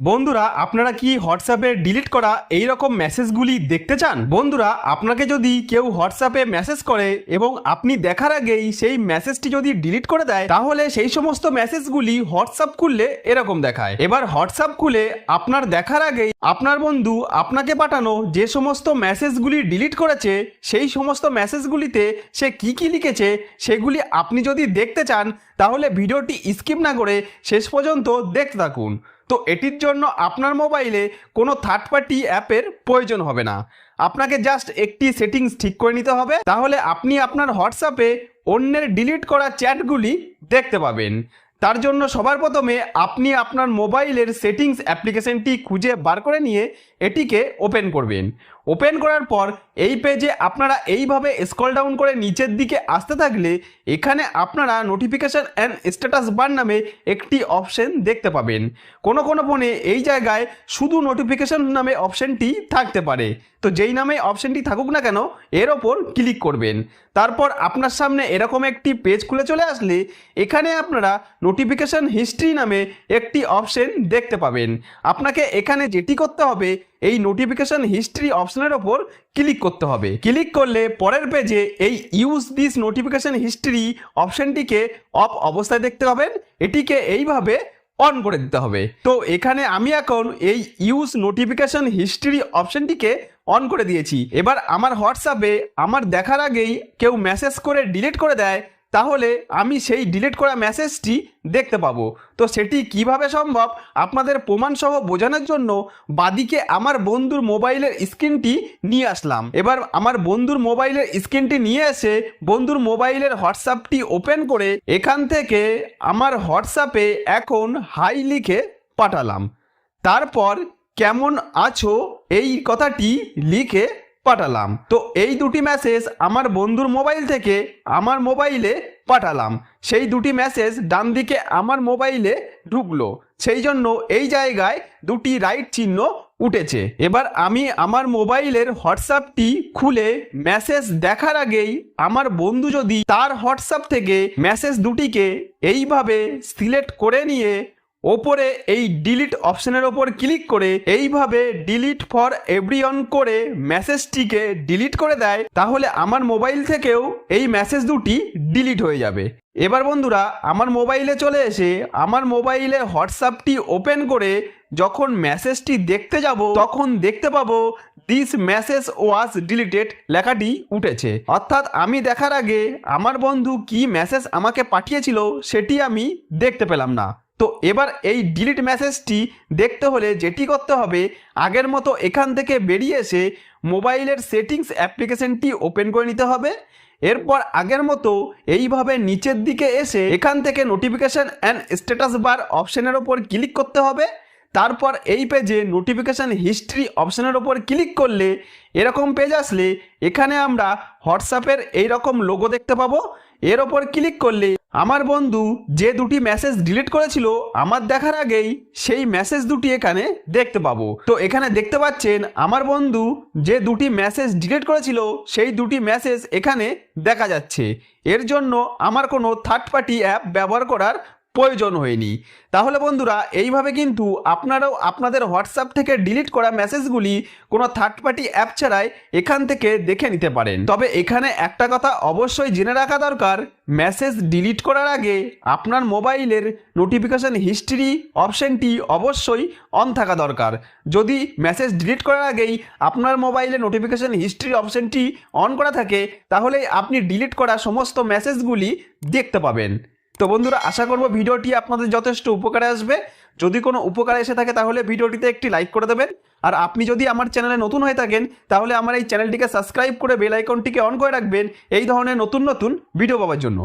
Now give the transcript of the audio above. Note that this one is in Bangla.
বন্ধুরা, আপনারা কি হোয়াটসঅ্যাপে ডিলিট করা এই রকম মেসেজগুলি দেখতে চান? বন্ধুরা, আপনাকে যদি কেউ হোয়াটসঅ্যাপে মেসেজ করে এবং আপনি দেখার আগেই সেই মেসেজটি যদি ডিলিট করে দেয়, তাহলে সেই সমস্ত মেসেজগুলি হোয়াটসঅ্যাপ খুললে এরকম দেখায়। এবার হোয়াটসঅ্যাপ খুলে আপনার দেখার আগেই আপনার বন্ধু আপনাকে পাঠানো যে সমস্ত মেসেজগুলি ডিলিট করেছে, সেই সমস্ত মেসেজগুলিতে সে কি কি লিখেছে, সেগুলি আপনি যদি দেখতে চান, তাহলে ভিডিওটি স্কিপ না করে শেষ পর্যন্ত দেখতে থাকুন। তো এটির জন্য আপনার মোবাইলে কোনো থার্ড পার্টি অ্যাপের প্রয়োজন হবে না। আপনাকে জাস্ট একটি সেটিংস ঠিক করে নিতে হবে, তাহলে আপনি আপনার হোয়াটসঅ্যাপে অন্যের ডিলিট করা চ্যাটগুলি দেখতে পাবেন। তার জন্য সবার প্রথমে আপনি আপনার মোবাইলের সেটিংস অ্যাপ্লিকেশনটি খুঁজে বার করে নিয়ে এটিকে ওপেন করবেন। ওপেন করার পর এই পেজে আপনারা এইভাবে স্ক্রল ডাউন করে নিচের দিকে আসতে থাকলে এখানে আপনারা নোটিফিকেশান অ্যান্ড স্ট্যাটাস বার নামে একটি অপশন দেখতে পাবেন। কোনো কোনো ফোনে এই জায়গায় শুধু নোটিফিকেশান নামে অপশনটি থাকতে পারে। তো যেই নামে অপশনটি থাকুক না কেন, এর ওপর ক্লিক করবেন। তারপর আপনার সামনে এরকম একটি পেজ খুলে চলে আসলে এখানে আপনারা নোটিফিকেশান হিস্ট্রি নামে একটি অপশন দেখতে পাবেন। আপনাকে এখানে যেটি করতে হবে এই নোটিফিকেশন হিস্ট্রি অপশনের ওপর ক্লিক করতে হবে। ক্লিক করলে পরের পেজে এই ইউজ দিস নোটিফিকেশন হিস্ট্রি অপশনটিকে অফ অবস্থায় দেখতে পাবেন। এটিকে এইভাবে অন করে দিতে হবে। তো এখানে আমি এখন এই ইউজ নোটিফিকেশন হিস্ট্রি অপশনটিকে অন করে দিয়েছি। এবার আমার হোয়াটসঅ্যাপে আমার দেখার আগেই কেউ মেসেজ করে ডিলিট করে দেয়। তাহলে আমি সেই ডিলিট করা মেসেজটি দেখতে পাবো। তো সেটি কীভাবে সম্ভব? আপনাদের প্রমাণসহ বোঝানোর জন্য বাদিকে আমার বন্ধুর মোবাইলের স্ক্রিনটি নিয়ে আসলাম। এবার আমার বন্ধুর মোবাইলের স্ক্রিনটি নিয়ে এসে বন্ধুর মোবাইলের হোয়াটসঅ্যাপটি ওপেন করে এখান থেকে আমার হোয়াটসঅ্যাপে এখন হাই লিখে পাঠালাম। তারপর কেমন আছো? এই কথাটি লিখে পাঠালাম। তো এই দুটি মেসেজ আমার বন্ধুর মোবাইল থেকে আমার মোবাইলে পাঠালাম। সেই দুটি মেসেজ ডান দিকে আমার মোবাইলে ঢুকলো। সেই জন্য এই জায়গায় দুটি রাইট চিহ্ন উঠেছে। এবার আমি আমার মোবাইলের হোয়াটসঅ্যাপটি খুলে মেসেজ দেখার আগেই আমার বন্ধু যদি তার হোয়াটসঅ্যাপ থেকে মেসেজ দুটিকে এইভাবে সিলেক্ট করে নিয়ে ওপরে এই ডিলিট অপশনের ওপর ক্লিক করে এইভাবে ডিলিট ফর এভরিওয়ান করে মেসেজটিকে ডিলিট করে দেয়, তাহলে আমার মোবাইল থেকেও এই মেসেজ দুটি ডিলিট হয়ে যাবে। এবার বন্ধুরা, আমার মোবাইলে চলে এসে আমার মোবাইলে হোয়াটসঅ্যাপটি ওপেন করে যখন মেসেজটি দেখতে যাব, তখন দেখতে পাবো দিস মেসেজ ওয়াজ ডিলিটেড লেখাটি উঠেছে। অর্থাৎ আমি দেখার আগে আমার বন্ধু কি মেসেজ আমাকে পাঠিয়েছিল, সেটি আমি দেখতে পেলাম না। তো এবার এই ডিলিট মেসেজটি দেখতে হলে যেটি করতে হবে, আগের মতো এখান থেকে বেরিয়ে এসে মোবাইলের সেটিংস অ্যাপ্লিকেশনটি ওপেন করে নিতে হবে। এরপর আগের মতো এইভাবে নিচের দিকে এসে এখান থেকে নোটিফিকেশান অ্যান্ড স্ট্যাটাস বার অপশানের ওপর ক্লিক করতে হবে। তারপর এই পেজে নোটিফিকেশান হিস্ট্রি অপশানের ওপর ক্লিক করলে এরকম পেজ আসলে এখানে আমরা হোয়াটসঅ্যাপের এই রকম লোগো দেখতে পাবো। এর ওপর ক্লিক করলে আমার বন্ধু যে দুটি মেসেজ ডিলিট করেছিল, আমার দেখার আগেই সেই মেসেজ দুটি এখানে দেখতে পাবো। তো এখানে দেখতে পাচ্ছেন, আমার বন্ধু যে দুটি মেসেজ ডিলিট করেছিল, সেই দুটি মেসেজ এখানে দেখা যাচ্ছে। এর জন্য আমার কোনো থার্ড পার্টি অ্যাপ ব্যবহার করার প্রয়োজন হয়নি। তাহলে বন্ধুরা, এইভাবে কিন্তু আপনারাও আপনাদের হোয়াটসঅ্যাপ থেকে ডিলিট করা মেসেজগুলি কোনো থার্ড পার্টি অ্যাপ ছাড়াই এখান থেকে দেখে নিতে পারেন। তবে এখানে একটা কথা অবশ্যই জেনে রাখা দরকার, মেসেজ ডিলিট করার আগে আপনার মোবাইলের নোটিফিকেশান হিস্ট্রি অপশনটি অবশ্যই অন থাকা দরকার। যদি মেসেজ ডিলিট করার আগেই আপনার মোবাইলে নোটিফিকেশান হিস্ট্রি অপশনটি অন করা থাকে তাহলে আপনি ডিলিট করা সমস্ত মেসেজগুলি দেখতে পাবেন। তো বন্ধুরা, আশা করব ভিডিওটি আপনাদের যথেষ্ট উপকারে আসবে। যদি কোনো উপকার এসে থাকে তাহলে ভিডিওটিতে একটি লাইক করে দেবেন। আর আপনি যদি আমার চ্যানেলে নতুন হয়ে থাকেন, তাহলে আমার এই চ্যানেলটিকে সাবস্ক্রাইব করে বেল আইকনটিকে অন করে রাখবেন। এই ধরনের নতুন নতুন ভিডিও পাওয়ার জন্য।